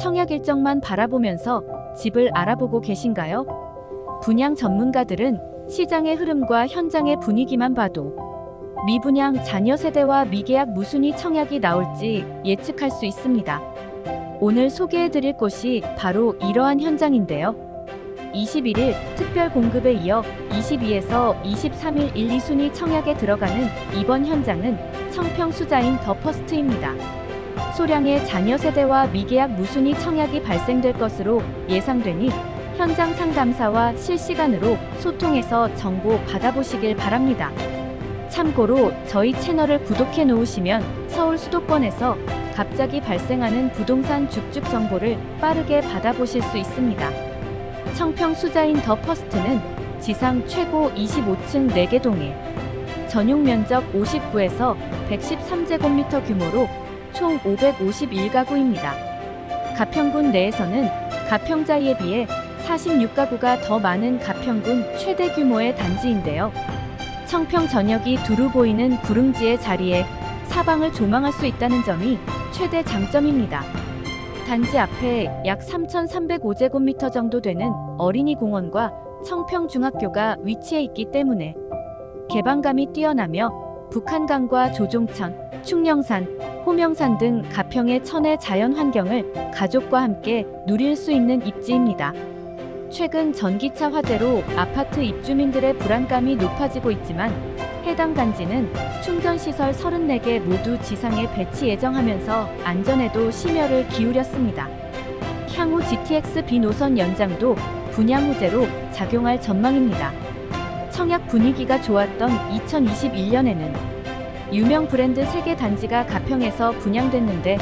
청약 일정만 바라보면서 집을 알아보고 계신가요? 분양 전문가들은 시장의 흐름과 현장의 분위기만 봐도 미분양 자녀 세대와 미계약 무순위 청약이 나올지 예측할 수 있습니다. 오늘 소개해 드릴 곳이 바로 이러한 현장인데요. 21일 특별 공급에 이어 22에서 23일 1, 2순위 청약에 들어가는 이번 현장은 청평 수자인 더 퍼스트입니다. 소량의 자녀 세대와 미계약 무순위 청약이 발생될 것으로 예상되니 현장 상담사와 실시간으로 소통해서 정보 받아보시길 바랍니다. 참고로 저희 채널을 구독해 놓으시면 서울 수도권에서 갑자기 발생하는 부동산 죽죽 정보를 빠르게 받아보실 수 있습니다. 청평 수자인 더 퍼스트는 지상 최고 25층 4개 동에 전용 면적 59에서 113제곱미터 규모로 총 551가구입니다. 가평군 내에서는 가평자에 비해 46가구가 더 많은 가평군 최대 규모의 단지인데요. 청평 전역이 두루 보이는 구릉지의 자리에 사방을 조망할 수 있다는 점이 최대 장점입니다. 단지 앞에 약 3,305제곱미터 정도 되는 어린이 공원과 청평중학교가 위치해 있기 때문에 개방감이 뛰어나며 북한강과 조종천, 충령산, 호명산 등 가평의 천혜 자연 환경을 가족과 함께 누릴 수 있는 입지입니다. 최근 전기차 화재로 아파트 입주민들의 불안감이 높아지고 있지만 해당 단지는 충전시설 34개 모두 지상에 배치 예정하면서 안전에도 심혈을 기울였습니다. 향후 GTX B 노선 연장도 분양 호재로 작용할 전망입니다. 청약 분위기가 좋았던 2021년에는 유명 브랜드 3개 단지가 가평에서 분양됐는데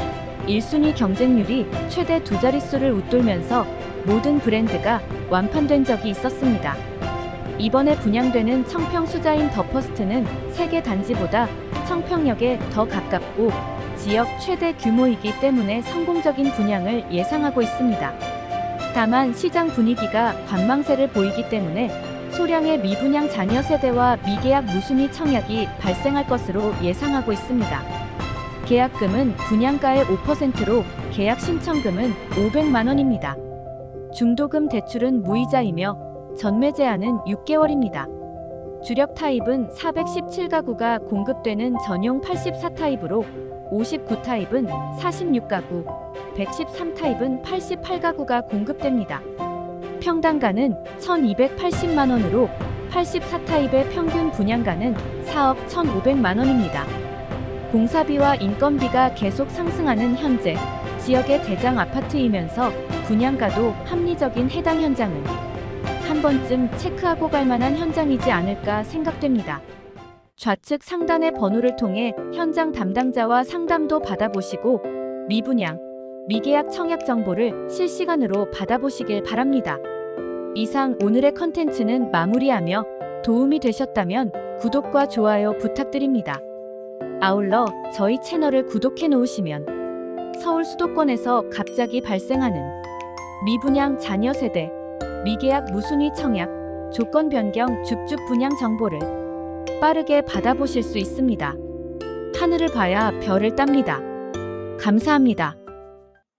1순위 경쟁률이 최대 두 자릿수를 웃돌면서 모든 브랜드가 완판된 적이 있었습니다. 이번에 분양되는 청평 수자인 더 퍼스트는 세개 단지보다 청평역에 더 가깝고 지역 최대 규모이기 때문에 성공적인 분양을 예상하고 있습니다. 다만 시장 분위기가 관망세를 보이기 때문에 소량의 미분양 자녀 세대와 미계약 무순위 청약이 발생할 것으로 예상하고 있습니다. 계약금은 분양가의 5%로 계약 신청금은 500만 원입니다. 중도금 대출은 무이자이며 전매 제한은 6개월입니다. 주력 타입은 417가구가 공급되는 전용 84타입으로 59타입은 46가구, 113타입은 88가구가 공급됩니다. 평당가는 1,280만 원으로 84타입의 평균 분양가는 4억 1,500만 원입니다. 공사비와 인건비가 계속 상승하는 현재 지역의 대장 아파트이면서 분양가도 합리적인 해당 현장은 한 번쯤 체크하고 갈 만한 현장이지 않을까 생각됩니다. 좌측 상단의 번호를 통해 현장 담당자와 상담도 받아보시고 미분양, 미계약 청약 정보를 실시간으로 받아보시길 바랍니다. 이상 오늘의 컨텐츠는 마무리하며 도움이 되셨다면 구독과 좋아요 부탁드립니다. 아울러 저희 채널을 구독해 놓으시면 서울 수도권에서 갑자기 발생하는 미분양 자녀 세대, 미계약 무순위 청약, 조건 변경 죽죽 분양 정보를 빠르게 받아보실 수 있습니다. 하늘을 봐야 별을 땁니다. 감사합니다.